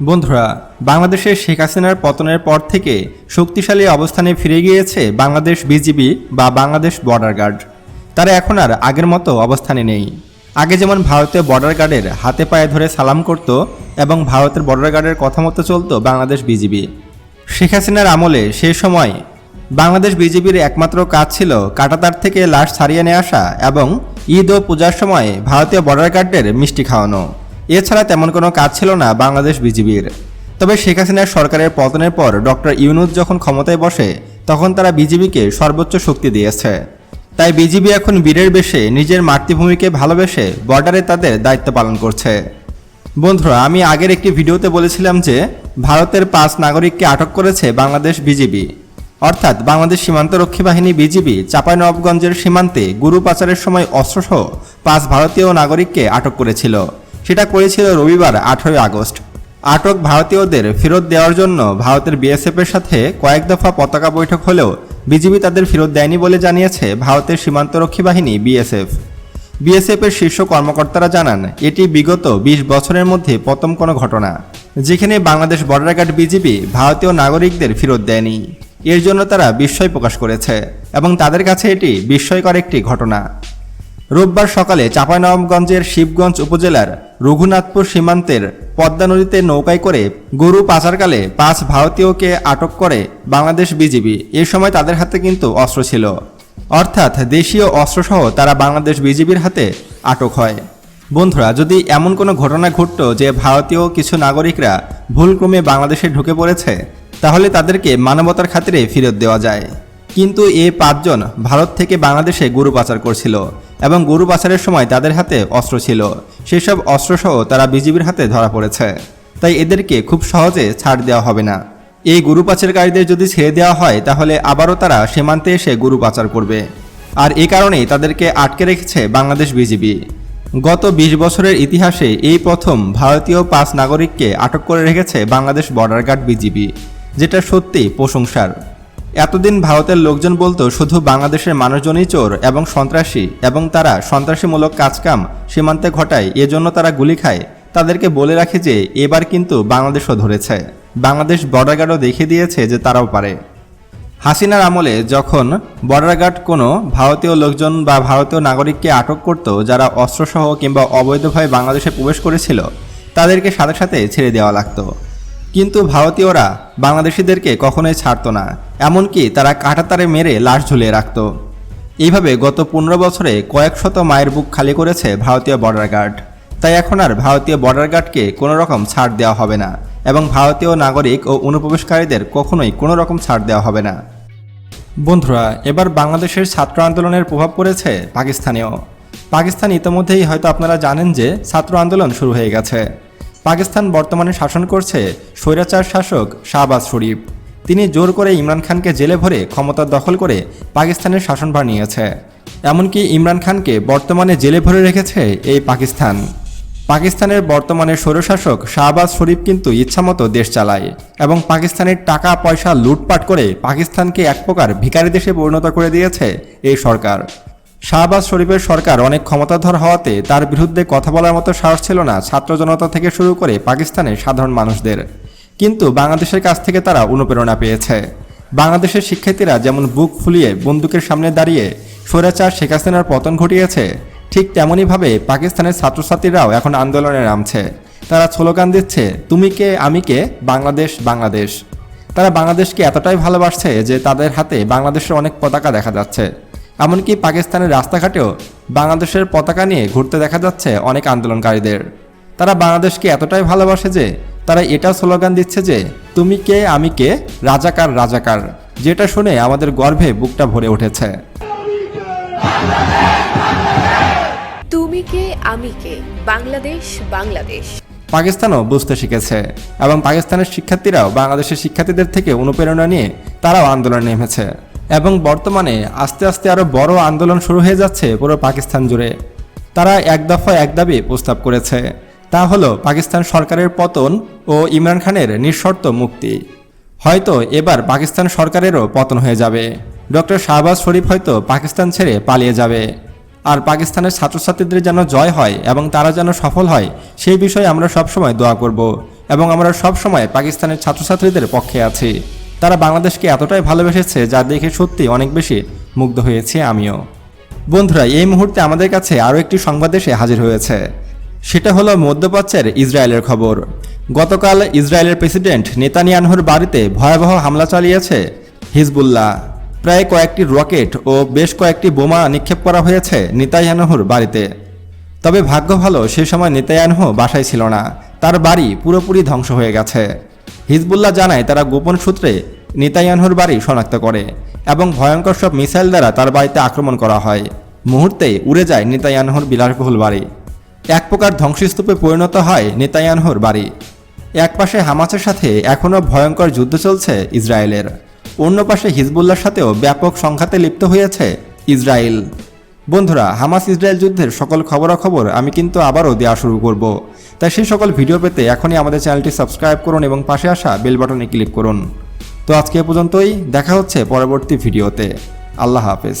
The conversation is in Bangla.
বন্ধুরা, বাংলাদেশের শেখ হাসিনার পতনের পর থেকে শক্তিশালী অবস্থানে ফিরে গিয়েছে বাংলাদেশ বিজিবি বা বাংলাদেশ বর্ডার গার্ড তারা এখন আর আগের মতো অবস্থানে নেই। আগে যেমন ভারতীয় বর্ডার গার্ডের হাতে পায়ে ধরে সালাম করত এবং ভারতের বর্ডার গার্ডের কথা মতো চলতো বাংলাদেশ বিজিবি। শেখ হাসিনার আমলে সে সময় বাংলাদেশ বিজেপির একমাত্র কাজ ছিল কাটাতার থেকে লাশ ছাড়িয়ে নিয়ে আসা এবং ঈদ ও পূজার সময় ভারতীয় বর্ডার গার্ডের মিষ্টি খাওয়ানো। এছাড়া তেমন কোনো কাজ ছিল না বাংলাদেশ বিজিবির। তবে শেখ হাসিনার সরকারের পতনের পর ডক্টর ইউনুস যখন ক্ষমতায় বসে, তখন তারা বিজিবিকে সর্বোচ্চ শক্তি দিয়েছে। তাই বিজিবি এখন বীরের বেশে নিজের মাতৃভূমিকে ভালোবেসে বর্ডারে তাদের দায়িত্ব পালন করছে। বন্ধুরা, আমি আগের একটি ভিডিওতে বলেছিলাম যে, ভারতের পাঁচ নাগরিককে আটক করেছে বাংলাদেশ বিজিবি। অর্থাৎ বাংলাদেশ সীমান্তরক্ষী বাহিনী বিজিবি চাঁপাইনবাবগঞ্জের সীমান্তে গুরু পাচারের সময় অস্ত্রসহ পাঁচ ভারতীয় নাগরিককে আটক করেছিল। সেটা করেছিল রবিবার, আঠেরোই আগস্ট। আটক ভারতীয়দের ফেরত দেওয়ার জন্য ভারতের বিএসএফ এর সাথে কয়েক দফা পতাকা বৈঠক হলেও বিজিবি তাদের ফেরত দেয়নি বলে জানিয়েছে ভারতের সীমান্তরক্ষী বাহিনী বিএসএফ। বিএসএফ এর শীর্ষ কর্মকর্তারা জানান, এটি বিগত ২০ বছরের মধ্যে প্রথম কোনো ঘটনা। যেখানে বাংলাদেশ বর্ডার গার্ড বিজিবি ভারতীয় নাগরিকদের ফেরত দেয়নি। এর জন্য তারা বিস্ময় প্রকাশ করেছে এবং তাদের কাছে এটি বিস্ময়কর একটি ঘটনা। রোববার সকালে চাঁপাইনবাবগঞ্জের শিবগঞ্জ উপজেলার রঘুনাথপুর সীমান্তের পদ্মা নদীতে নৌকায় করে গরু পাচারকালে পাঁচ ভারতীয়কে আটক করে বাংলাদেশ বিজিবি। এ সময় তাদের হাতে কিন্তু অস্ত্র ছিল। অর্থাৎ দেশীয় অস্ত্রসহ তারা বাংলাদেশ বিজিবির হাতে আটক হয়। বন্ধুরা, যদি এমন কোনো ঘটনা ঘটত যে ভারতীয় কিছু নাগরিকরা ভুলক্রমে বাংলাদেশে ঢুকে পড়েছে, তাহলে তাদেরকে মানবতার খাতিরে ফেরত দেওয়া যায়। কিন্তু এ পাঁচজন ভারত থেকে বাংলাদেশে গরু পাচার করছিল। এবং গরু পাচারের সময় তাদের হাতে অস্ত্র ছিল। সেসব অস্ত্রসহ তারা বিজিবির হাতে ধরা পড়েছে। তাই এদেরকে খুব সহজে ছাড় দেওয়া হবে না। এই গরু পাচারকারীদের যদি ছেড়ে দেওয়া হয়, তাহলে আবারও তারা সীমান্তে এসে গরু পাচার করবে। আর এ কারণেই তাদেরকে আটকে রেখেছে বাংলাদেশ বিজিবি। গত ২০ বছরের ইতিহাসে এই প্রথম ভারতীয় পাঁচ নাগরিককে আটক করে রেখেছে বাংলাদেশ বর্ডার গার্ড বিজিবি, যেটা সত্যি প্রশংসার। এতদিন ভারতের লোকজন বলতো, শুধু বাংলাদেশের মানুষজনই চোর এবং সন্ত্রাসী এবং তারা সন্ত্রাসীমূলক কাজকাম সীমান্তে ঘটায়, এজন্য তারা গুলি খায়। তাদেরকে বলে রাখে যে, এবার কিন্তু বাংলাদেশও ধরেছে। বাংলাদেশ বর্ডার গার্ডও দেখিয়ে দিয়েছে যে তারাও পারে। হাসিনার আমলে যখন বর্ডার গার্ড কোনো ভারতীয় লোকজন বা ভারতীয় নাগরিককে আটক করত, যারা অস্ত্রসহ কিংবা অবৈধভাবে বাংলাদেশে প্রবেশ করেছিল, তাদেরকে সাথে সাথে ছেড়ে দেওয়া লাগতো। কিন্তু ভারতীয়রা বাংলাদেশিদেরকে কখনোই ছাড়তো না। এমনকি তারা কাঁটাতারে মেরে লাশ ঝুলিয়ে রাখত। এইভাবে গত পনেরো বছরে কয়েক শত মায়ের বুক খালি করেছে ভারতীয় বর্ডার গার্ড তাই এখন আর ভারতীয় বর্ডার গার্ডকে কোনো রকম ছাড় দেওয়া হবে না এবং ভারতীয় নাগরিক ও অনুপ্রবেশকারীদের কখনোই কোনো রকম ছাড় দেওয়া হবে না। বন্ধুরা, এবার বাংলাদেশের ছাত্র আন্দোলনের প্রভাব পড়েছে পাকিস্তানেও। পাকিস্তান ইতিমধ্যেই হয়তো আপনারা জানেন যে ছাত্র আন্দোলন শুরু হয়ে গেছে। পাকিস্তান বর্তমানে শাসন করছে স্বৈরাচার শাসক শাহবাজ শরীফ। তিনি জোর করে ইমরান খানকে জেলে ভরে ক্ষমতা দখল করে পাকিস্তানের শাসনভার নিয়েছে এমনকি ইমরান খানকে বর্তমানে জেলে ভরে রেখেছে এই পাকিস্তান। পাকিস্তানের বর্তমানে স্বৈরশাসক শাহবাজ শরীফ কিন্তু ইচ্ছামতো দেশ চালায় এবং পাকিস্তানের টাকা পয়সা লুটপাট করে পাকিস্তানকে এক প্রকার ভিখারি দেশে পরিণত করে দিয়েছে এই সরকার। শাহবাজ শরীফের সরকার অনেক ক্ষমতাধর হওয়াতে তার বিরুদ্ধে কথা বলার মতো সাহস ছিল না ছাত্র জনতা থেকে শুরু করে পাকিস্তানের সাধারণ মানুষদের। কিন্তু বাংলাদেশের কাছ থেকে তারা অনুপ্রেরণা পেয়েছে। বাংলাদেশের শিক্ষার্থীরা যেমন বুক ফুলিয়ে বন্দুকের সামনে দাঁড়িয়ে স্বৈরাচার শেখ হাসিনার পতন ঘটিয়েছে, ঠিক তেমনইভাবে পাকিস্তানের ছাত্রছাত্রীরাও এখন আন্দোলনে নামছে। তারা স্লোগান দিচ্ছে, তুমি কে, আমি কে? বাংলাদেশ বাংলাদেশ। তারা বাংলাদেশকে এতটাই ভালোবাসছে যে তাদের হাতে বাংলাদেশের অনেক পতাকা দেখা যাচ্ছে। এমনকি পাকিস্তানের রাস্তাঘাটেও বাংলাদেশের পতাকা নিয়ে ঘুরতে দেখা যাচ্ছে অনেক আন্দোলনকারীদের। তারা বাংলাদেশকে এতটাই ভালোবাসে যে তারা এটা স্লোগান দিচ্ছে যে তুমি কে আমি কে? রাজাকার রাজাকার। যেটা শুনে আমাদের গর্ভে বুকটা ভরে উঠেছে। তুমি কে আমি কে? বাংলাদেশ বাংলাদেশ। পাকিস্তানও বুঝতে শিখেছে এবং পাকিস্তানের শিক্ষার্থীরাও বাংলাদেশের শিক্ষার্থীদের থেকে অনুপ্রেরণা নিয়ে তারাও আন্দোলনে নেমেছে এবং বর্তমানে আস্তে আস্তে আরও বড় আন্দোলন শুরু হয়ে যাচ্ছে পুরো পাকিস্তান জুড়ে। তারা এক দফা এক দাবি প্রস্তাব করেছে। তা হলো পাকিস্তান সরকারের পতন ও ইমরান খানের নিঃশর্ত মুক্তি। হয়তো এবার পাকিস্তান সরকারেরও পতন হয়ে যাবে। ডক্টর শাহবাজ শরীফ হয়তো পাকিস্তান ছেড়ে পালিয়ে যাবে। আর পাকিস্তানের ছাত্রছাত্রীদের যেন জয় হয় এবং তারা যেন সফল হয়, সেই বিষয়ে আমরা সবসময় দোয়া করব এবং আমরা সব সময় পাকিস্তানের ছাত্রছাত্রীদের পক্ষে আছি। তারা বাংলাদেশকে এতটাই ভালোবেসেছে যা দেখে সত্যি অনেক বেশি মুগ্ধ হয়েছি আমিও। বন্ধুরা, এই মুহূর্তে আমাদের কাছে আরও একটি সংবাদ এসে হাজির হয়েছে। সেটা হলো মধ্যপ্রাচ্যের ইসরায়েলের খবর। গতকাল ইসরায়েলের প্রেসিডেন্ট নেতানিয়ানহুর বাড়িতে ভয়াবহ হামলা চালিয়েছে হিজবুল্লাহ। প্রায় কয়েকটি রকেট ও বেশ কয়েকটি বোমা নিক্ষেপ করা হয়েছে নেতানিয়ানহুর বাড়িতে। তবে ভাগ্য ভালো সে সময় নেতায়ানহ বাসায় ছিল না। তার বাড়ি পুরোপুরি ধ্বংস হয়ে গেছে। হিজবুল্লাহ জানায় তারা গোপন সূত্রে নেতায়ানহুর বাড়ি শনাক্ত করে এবং ভয়ঙ্কর সব মিসাইল দ্বারা তার বাড়িতে আক্রমণ করা হয়। মুহূর্তেই উড়ে যায় নেতায়ানহুর বিলাসবহুল বাড়ি। এক প্রকার ধ্বংসস্তূপে পরিণত হয় নেতায়ানহুর বাড়ি। এক পাশে হামাসের সাথে এখনও ভয়ঙ্কর যুদ্ধ চলছে ইসরায়েলের। অন্য পাশে হিজবুল্লার সাথেও ব্যাপক সংঘাতে লিপ্ত হয়েছে ইসরায়েল। বন্ধুরা, হামাস ইসরায়েল যুদ্ধের সকল খবরাখবর আমি কিন্তু আবারও দেওয়া শুরু করব। তাই সেই সকল ভিডিও পেতে এখনই আমাদের চ্যানেলটি সাবস্ক্রাইব করুন এবং পাশে আসা বেল বাটনে ক্লিক করুন। তো আজকে পর্যন্তই, দেখা হচ্ছে পরবর্তী ভিডিওতে। আল্লাহ হাফেজ।